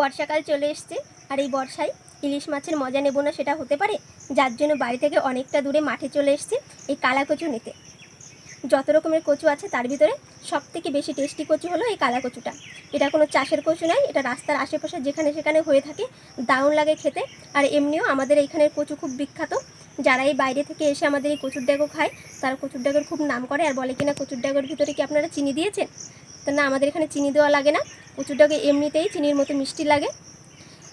বর্ষাকাল চলে এসছে, আর এই বর্ষায় ইলিশ মাছের মজা নেব না, সেটা হতে পারে যার জন্য বাড়ি থেকে অনেকটা দূরে মাঠে চলে এসছে এই কালা কচু নিতে। যত রকমের কচু আছে তার ভিতরে সব থেকে বেশি টেস্টি কচু হলো এই কালা কচুটা এটা কোনো চাষের কচু নয়, এটা রাস্তার আশেপাশে যেখানে সেখানে হয়ে থাকে, দারুণ লাগে খেতে। আর এমনিও আমাদের এইখানের কচু খুব বিখ্যাত। যারা এই বাইরে থেকে এসে আমাদের এই কচুর ড্যাগো খায়, তারা কচুর ড্যাগোর খুব নাম করে, আর বলে কিনা কচুর ড্যাগোর ভিতরে কি আপনারা চিনি দিয়েছেন? তো না, আমাদের এখানে চিনি দেওয়া লাগে না। ড্যাগো এমনিতেই চিনির মতো মিষ্টি লাগে।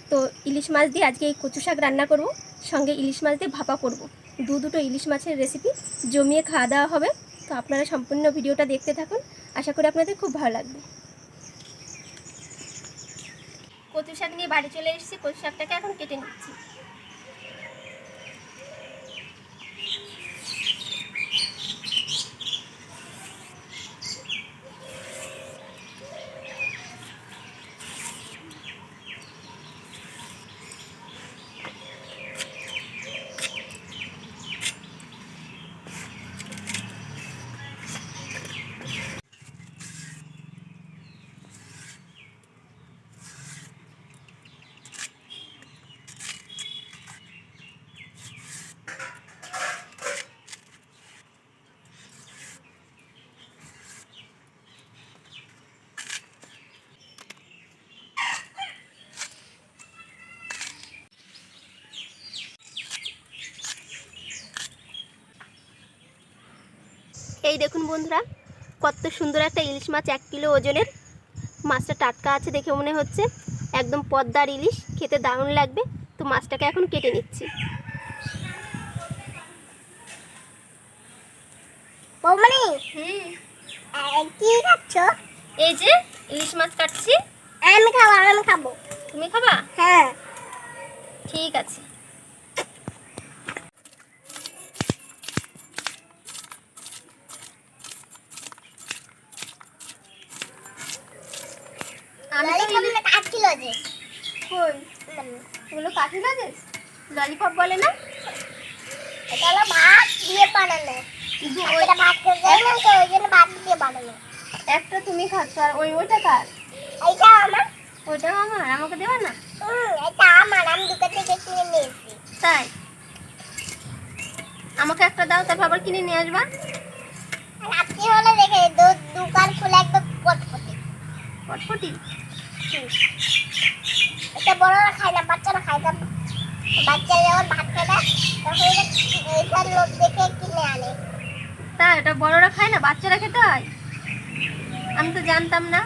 তো ইলিশ মাছ দিয়ে আজকে এই কচু শাক রান্না করব, সঙ্গে ইলিশ মাছ দিয়ে ভাপা করব। দু দুটো ইলিশ মাছের রেসিপি জমিয়ে খাওয়া দাওয়া হবে। তো আপনারা সম্পূর্ণ ভিডিওটা দেখতে থাকুন। আশা করি আপনাদের খুব ভালো লাগবে। কচু শাক নিয়ে বাড়ি চলে এসেছি। কচু শাকটাকে এখন কেটে নিচ্ছি। এই দেখুন বন্ধুরা কত সুন্দর একটা ইলিশ মাছ এক কিলো ওজনের। মাছটা টাটকা আছে দেখে মনে হচ্ছে। একদম পদ্মার ইলিশ খেতে দারুণ লাগবে। তো মাছটাকে এখন কেটে নিচ্ছি। বৌমনি কি খাচ্ছ? এই যে ইলিশ মাছ কাটছি। আমি খাব আমি খাব। তুমি খাবা? হ্যাঁ। ঠিক আছে আমি তো ইলিশ ললিপপটা কাটছিল যে কই? এগুলো কাঠি লাগে ললিপপ বলে না? এটা হলো ভাত দিয়ে বানানো। কিন্তু আর ওই ভাত খেতে তো ওই জন্য ভাত দিয়ে বানানো। একটা তুমি খাচ্ছ আর ওই ওইটা কার? এইটা আমার। ওইটাও আমার আমাকে দেওয়া না? এটা আমার আমি থেকে কিনে নিয়েছি। তাই? আমাকে একটা দাও তারপর আবার কিনে নিয়ে আসবা? রাত্রি হলে দেখে দোকান খুলে একদম পটপটি। পটপটি এটা বড়রা খায় না বাচ্চারা খায় না দেখে আনে। তা এটা বড়রা খায় না? বাচ্চারা খেতে হয়? আমি তো জানতাম না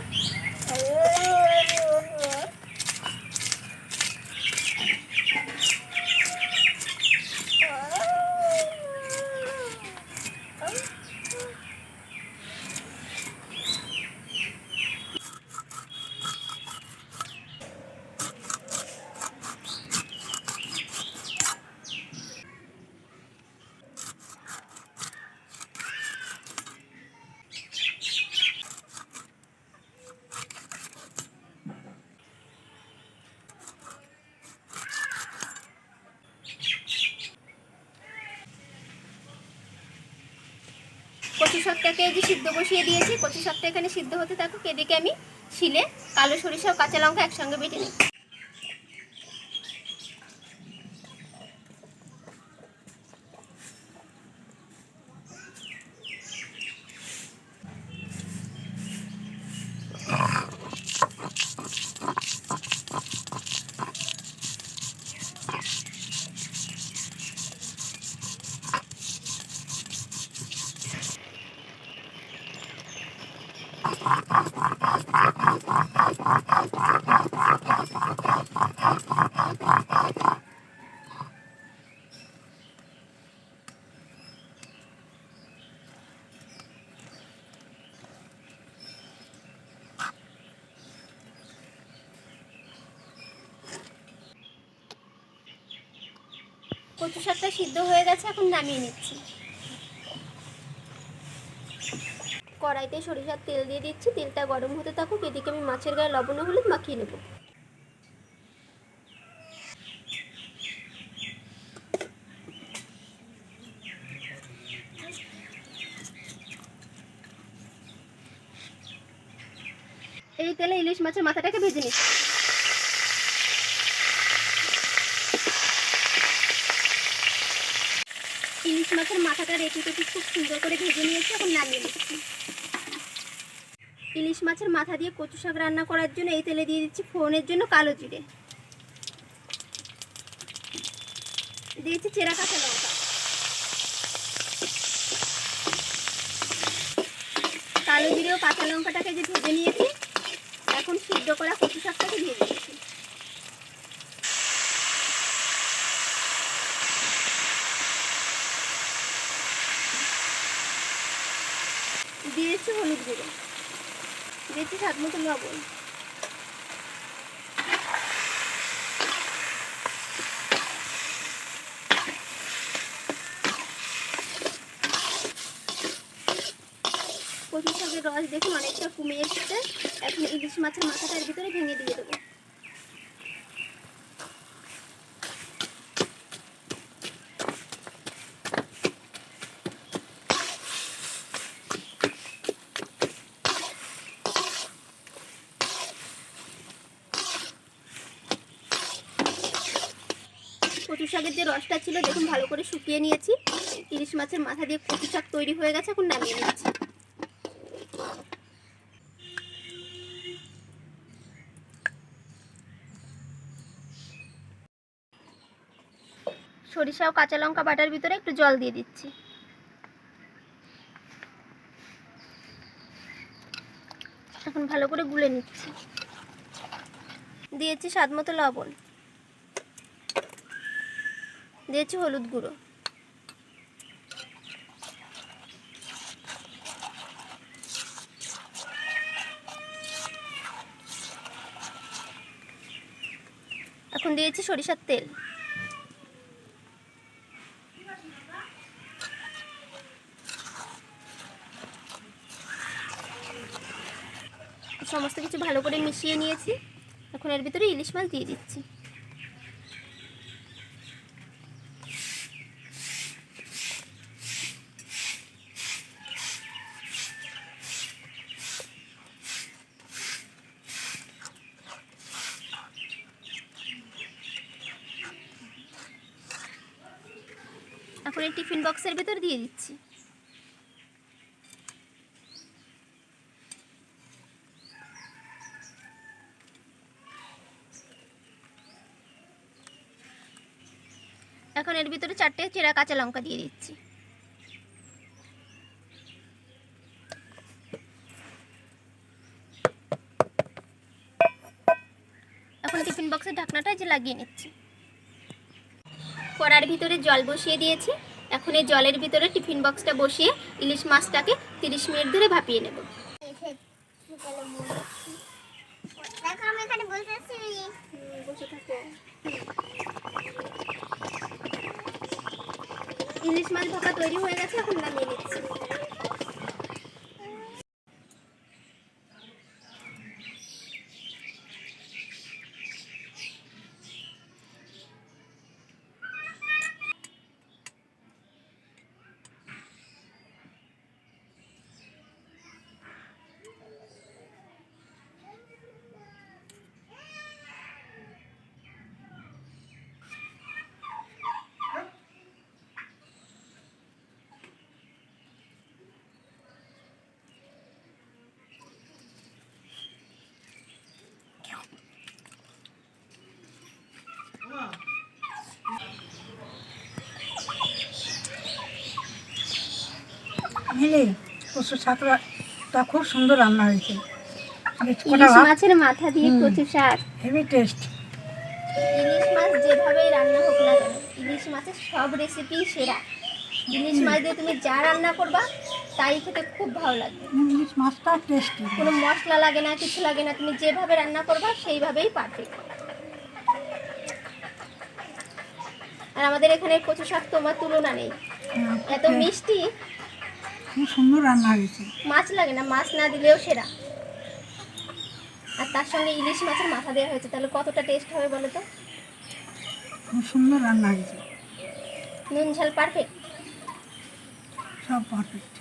কচু শাকটাকে যে সিদ্ধ বসিয়ে দিয়েছি কচু শাকটা এখানে সিদ্ধ হতে থাকুক। এদিকে আমি শিলে কালো সরিষা ও কাঁচা লঙ্কা একসঙ্গে বেটে নিই কচু শাকটা সিদ্ধ হয়ে গেছে এখন নামিয়ে নিচ্ছি। কড়াইতে সরিষার তেল দিয়ে দিচ্ছি। তেলটা গরম হতে থাকুক, এদিকে আমি মাছের গায়ে লবণ হলুদ মাখিয়ে নেব। এই তেলে ইলিশ মাছের মাথাটাকে ভেজে নিচ্ছি ইলিশ মাছের মাথাটা রেখে টেপি খুব সুন্দর করে ভেজে নিয়েছি, এখন নামিয়ে নিচ্ছি। ইলিশ মাছের মাথা দিয়ে কচু শাক রান্না করার জন্য এই তেলে দিয়ে দিচ্ছি ফোড়নের জন্য কালো জিরে। দিয়েছি চেরা কাঁচা লঙ্কা। কালো জিরে ও কাঁচা লঙ্কাটাকে যে ভেজে নিয়েছি, এখন সিদ্ধ করা কচু শাকটাকে দিয়ে দিয়েছি দিয়েছি হলুদ গুঁড়ো। দিয়েছি স্বাদ মতো লবণ। কচু শাকের রস দেখুন অনেকটা কমে এসেছে। এখন ইলিশ মাছের মাথাটার ভিতরে ভেঙে দিয়ে দেবো। কচু শাকের যে রসটা ছিল, দেখুন ভালো করে শুকিয়ে নিয়েছি। ইলিশ মাছের মাথা দিয়ে কচু শাক তৈরি হয়ে গেছে, এখন নামিয়ে নিচ্ছি। সরিষা ও কাঁচা লঙ্কা বাটার ভিতরে একটু জল দিয়ে দিচ্ছি। এখন ভালো করে গুলে নিচ্ছি। দিয়েছি স্বাদ মতো লবণ। দিয়েছি হলুদ গুঁড়ো। এখন দিয়েছি সরিষার তেল। সমস্ত কিছু ভালো করে মিশিয়ে নিয়েছি। এখন এর ভিতরে ইলিশ মাছ দিয়ে দিচ্ছি। এখন টিফিন বক্সের ভেতর দিয়ে দিচ্ছি। এখন এর ভিতরে চারটে চেরা কাঁচা লঙ্কা দিয়ে দিচ্ছি। এখন টিফিন বক্সের ঢাকনাটা যে লাগিয়ে নিচ্ছি। কড়ার ভিতরে জল বসিয়ে দিয়েছি। এখন এই জলের ভিতরে টিফিন বক্সটা বসিয়ে ইলিশ মাছটাকে তিরিশ মিনিট ধরে ভাপিয়ে নেব। ইলিশ মাছ ভাপা তৈরি হয়ে গেছে, এখন নামিয়ে নিচ্ছি। মিলি কচু শাকটা খুব সুন্দর রান্না হয়েছে। মাছের মাথা দিয়ে কচু শাক হেভি টেস্ট ইলিশ মাছ যেভাবেই রান্না হোক না কেন ইলিশ মাছের সব রেসিপি সেরা। ইলিশ মাছ দিয়ে তুমি যা রান্না করবা তাই খেতে খুব ভালো লাগবে। ইলিশ মাছটা টেস্টি কোনো মশলা লাগে না কিছু লাগে না তুমি যেভাবে রান্না করবা সেইভাবেই পারফেক্ট আর আমাদের এখানে কচু শাক তোমার তুলনা নেই। এত মিষ্টি খুব সুন্দর রান্না হয়েছে। মাছ লাগে না মাছ না দিলেও সেরা। আর তার সঙ্গে ইলিশ মাছের মাথা দেওয়া হয়েছে তাহলে কতটা টেস্ট হবে বলো তো? খুব সুন্দর রান্না হয়েছে। নুন ঝাল পারফেক্ট সব পারফেক্ট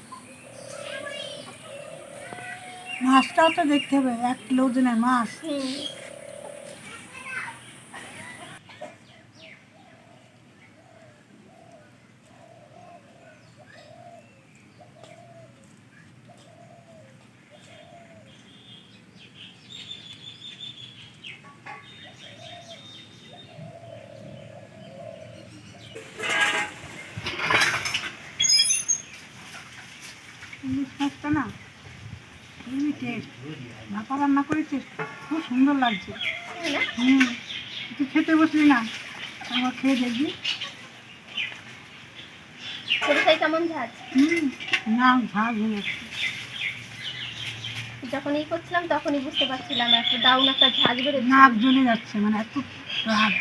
মাছটাও তো দেখতে হবে এক কিলো ওজনের মাছ হুম ইলিশ মাছটা না হেভি টেস্ট ভাপা রান্না করেছিস খুব সুন্দর লাগছে। হুম তুই খেতে বসলি না আমার খেয়ে দেখবি। কেমন ঝাঁজ হুম না হয়ে যাচ্ছে ই করছিলাম তখনই বুঝতে পারছিলাম একটা ডাউন একটা ঝাঁজ বেড়ে নাক জ্বলে যাচ্ছে মানে এত রাগ